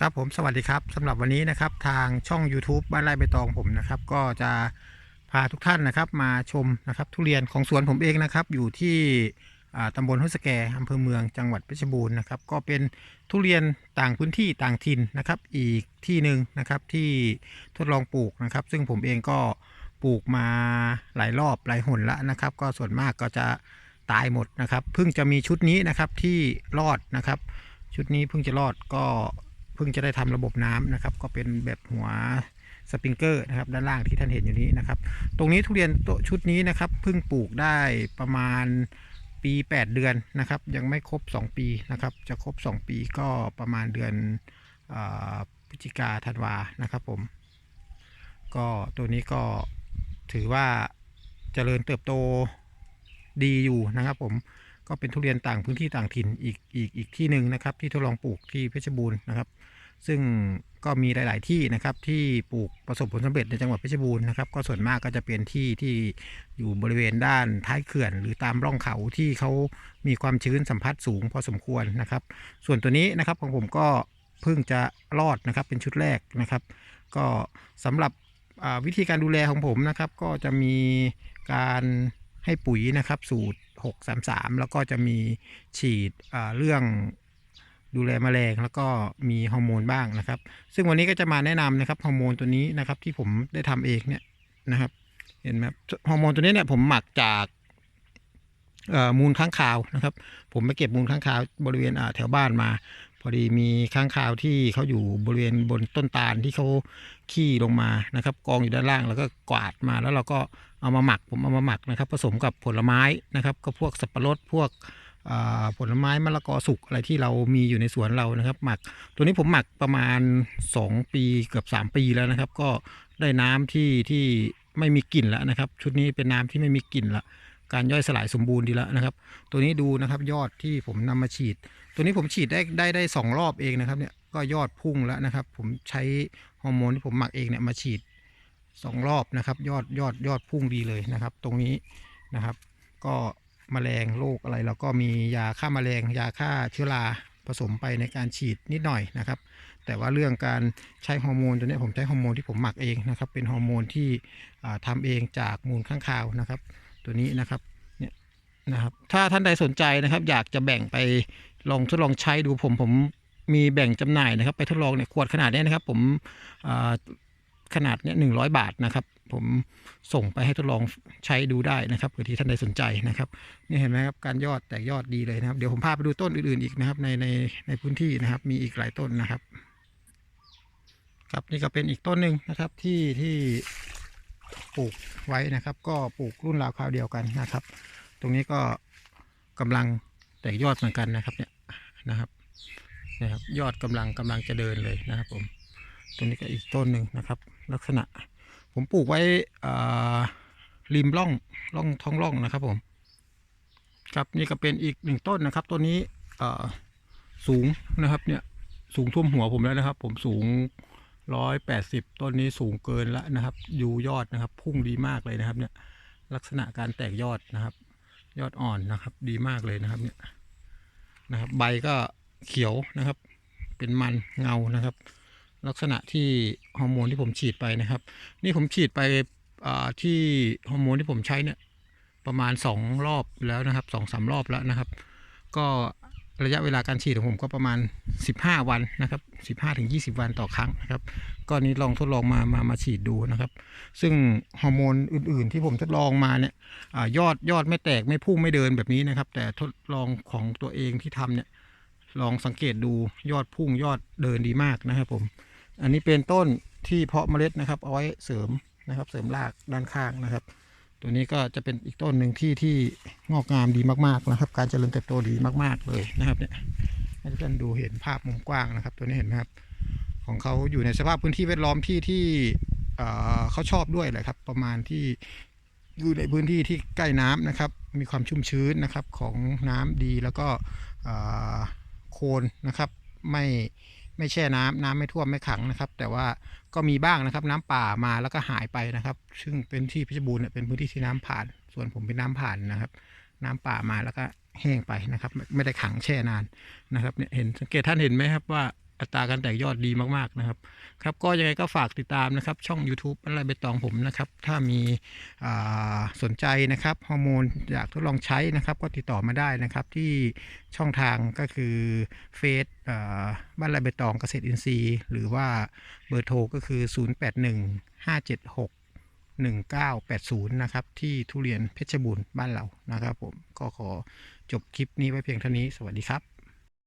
ครับผมสวัสดีครับสำหรับวันนี้นะครับทางช่อง YouTube บ้านไร่ใบตองผมนะครับ ก็จะพาทุกท่านนะครับ มาชมนะครับ ทุเรียนของสวนผมเองนะครับ อยู่ที่อ่าตำบลห้วยสแกอำเภอเมืองจังหวัดเพชรบูรณ์นะครับ ก็เป็นทุเรียนต่างพื้นที่ต่างถิ่นนะครับ อีกที่หนึ่งนะครับที่ทดลองปลูกนะครับ ซึ่งผมเองก็ปลูกมาหลายรอบหลายหนแล้วนะครับ ก็ส่วนมากก็จะตายหมดนะครับ เพิ่งจะมีชุดนี้นะครับที่รอดนะครับ ชุดนี้เพิ่งจะรอดก็ เพิ่งจะได้ทำระบบน้ำนะครับ ก็เป็นแบบหัวสปริงเกอร์นะครับด้านล่างที่ท่านเห็นอยู่นี้นะครับ ตรงนี้ทุเรียนตัวชุดนี้นะครับเพิ่งปลูกได้ประมาณปี 8 เดือนนะครับ ยังไม่ครบ 2 ปีนะครับ จะครบ 2 ปีก็ประมาณเดือนพฤศจิกาธันวานะครับผม ก็ตัวนี้ก็ถือว่าเจริญเติบโตดีอยู่นะครับผม ก็เป็นทุเรียนต่างพื้นที่ต่างถิ่นอีกอีกอีกที่หนึ่งนะครับ ที่ทดลองปลูกที่เพชรบูรณ์นะครับ ซึ่งก็มีหลาย ๆ ที่นะครับที่ปลูกประสบผลสำเร็จในจังหวัดเพชรบูรณ์นะครับก็ส่วนมากก็จะเป็นที่ที่อยู่บริเวณด้านท้ายเขื่อน หรือตามร่องเขาที่เขามีความชื้นสัมผัสสูงพอสมควรนะครับ ส่วนตัวนี้นะครับของผมก็เพิ่งจะรอดนะครับเป็นชุดแรกนะครับ ก็สำหรับวิธีการดูแลของผมนะครับ ก็จะมีการให้ปุ๋ยนะครับสูตร 633 แล้วก็จะมีฉีดเรื่องดูแลแมลงแล้วก็มีฮอร์โมนบ้างนะครับ ซึ่งวันนี้ก็จะมาแนะนำนะครับฮอร์โมนตัวนี้นะครับที่ผมได้ทำเองเนี่ยนะครับ เห็นไหมฮอร์โมนตัวนี้เนี่ยผมหมักจากมูลค้างคาวนะครับ ผมไปเก็บมูลค้างคาวบริเวณแถวบ้านมา พอดีมีค้างคาวที่เขาอยู่บริเวณบนต้นตาลที่เขาขี้ลงมานะครับ กองอยู่ด้านล่างแล้วก็กวาดมาแล้วเราก็เอามาหมักผมเอามาหมักนะครับ ผสมกับผลไม้นะครับ ก็พวกสับปะรดพวกผลไม้มะละกอสุกอะไรที่เรามีอยู่ในสวนเรานะครับ หมักตัวนี้ผมหมักประมาณ 2 ปีเกือบ 3 ปีแล้วนะครับ ก็ได้น้ำที่ที่ไม่มีกลิ่นแล้วนะครับ ชุดนี้เป็นน้ำที่ไม่มีกลิ่นละการย่อยสลายสมบูรณ์ดีแล้วนะครับ ตัวนี้ดูนะครับยอดที่ผมนำมาฉีด ตัวนี้ผมฉีดได้ได้ได้สองรอบเองนะครับเนี่ยก็ยอดพุ่งแล้วนะครับ ผมใช้ฮอร์โมนที่ผมหมักเองเนี่ยมาฉีด สองรอบนะครับ ยอดยอดยอดพุ่งดีเลยนะครับ ตรงนี้นะครับ ก็มแมลงโรคอะไรเราก็มียาฆ่าแมลงยาฆ่าเชื้อราผสมไปในการฉีดนิดหน่อยนะครับ แต่ว่าเรื่องการใช้ฮอร์โมนตัวนี้ผมใช้ฮอร์โมนที่ผมหมักเองนะครับ เป็นฮอร์โมนที่อ่าทำเองจากมูลข้างคาวนะครับ ตัวนี้นะครับเนี่ยนะครับ ถ้าท่านใดสนใจนะครับ อยากจะแบ่งไปลองทดลองใช้ดูผมผมมีแบ่งจำหน่ายนะครับ ไปทดลองเนี่ยขวดขนาดนี้นะครับ ผมอ่า ขนาดเนี้ยหนึ่งร้อยบาทนะครับ ผมส่งไปให้ทดลองใช้ดูได้นะครับเผื่อที่ท่านใดสนใจนะครับนี่เห็นไหมครับการยอดแตกยอดดีเลยนะครับ เดี๋ยวผมพาไปดูต้นอื่นๆอีกนะครับ ในในในพื้นที่นะครับ มีอีกหลายต้นนะครับ ครับนี่ก็เป็นอีกต้นหนึ่งนะครับที่ที่ปลูกไว้นะครับ ก็ปลูกรุ่นราวคราวเดียวกันนะครับ ตรงนี้ก็กำลังแตกยอดเหมือนกันนะครับเนี่ยนะครับนะครับ ยอดกำลังกำลังจะเดินเลยนะครับผม ตรงนี้ก็อีกต้นหนึ่งนะครับ ลักษณะ ผมปลูกไว้ริมร่องร่องท้องร่องนะครับผม ครับนี่ก็เป็นอีกหนึ่งต้นนะครับต้นนี้สูงนะครับเนี่ยสูงท่วมหัวผมแล้วนะครับ ผมสูงร้อยแปดสิบต้นนี้สูงเกินแล้วนะครับ อยู่ยอดนะครับ พุ่งดีมากเลยนะครับเนี่ยลักษณะการแตกยอดนะครับ ยอดอ่อนนะครับ ดีมากเลยนะครับเนี่ยนะครับ ใบก็เขียวนะครับ เป็นมันเงานะครับ ลักษณะที่ฮอร์โมนที่ผมฉีดไปนะครับ นี่ผมฉีดไปที่ฮอร์โมนที่ผมใช้เนี่ยประมาณสองรอบแล้วนะครับสองสามรอบแล้วนะครับ ก็ระยะเวลาการฉีดของผมก็ประมาณ 15 วันนะครับ15ถึง20 วันต่อครั้งนะครับก็นี้ลองทดลองมามามาฉีดดูนะครับ ซึ่งฮอร์โมนอื่น ๆ ที่ผมทดลองมาเนี่ยอยอดยอดไม่แตกไม่พุ่งไม่เดินแบบนี้นะครับ แต่ทดลองของตัวเองที่ทำเนี่ยลองสังเกตดูยอดพุ่งยอดเดินดีมากนะครับผม อันนี้เป็นต้นที่เพาะเมล็ดนะครับ เอาไว้เสริมนะครับ เสริมรากด้านข้างนะครับ ตัวนี้ก็จะเป็นอีกต้นหนึ่งที่ที่งอกงามดีมากๆนะครับ การเจริญเติบโตดีมากๆเลยนะครับเนี่ยให้ทุกท่านดูเห็นภาพมุมกว้างนะครับ ตัวนี้เห็นไหมครับ ของเขาอยู่ในสภาพพื้นที่แวดล้อมที่ที่เขาชอบด้วยแหละครับ ประมาณที่อยู่ในพื้นที่ที่ใกล้น้ำนะครับ มีความชุ่มชื้นนะครับของน้ำดีแล้วก็โคนนะครับไม่ ไม่แช่น้ำน้ำไม่ท่วมไม่ขังนะครับ แต่ว่าก็มีบ้างนะครับ น้ำป่ามาแล้วก็หายไปนะครับ ซึ่งเป็นที่เพชรบูรณ์เนี่ยเป็นพื้นที่ที่น้ำผ่าน ส่วนผมเป็นน้ำผ่านนะครับ น้ำป่ามาแล้วก็แห้งไปนะครับ ไม่ได้ขังแช่นานนะครับเนี่ยเห็นสังเกตท่านเห็นไหมครับว่า อัตราการแตกยอดดีมากๆนะครับ ครับก็ยังไงก็ฝากติดตามนะครับ ช่อง YouTube อะไรใบตองผมนะครับ ถ้ามีสนใจนะครับฮอร์โมนอยากทดลองใช้นะครับ ก็ติดต่อมาได้นะครับที่ช่องทางก็คือเฟซบ้านไรใบตองเกษตรอินทรีย์ หรือว่าเบอร์โทรก็คือ 081576 1980 นะครับ ที่ทุเรียนเพชรบูรณ์บ้านเรานะครับผมก็ขอจบคลิปนี้ไว้เพียงเท่านี้สวัสดีครับ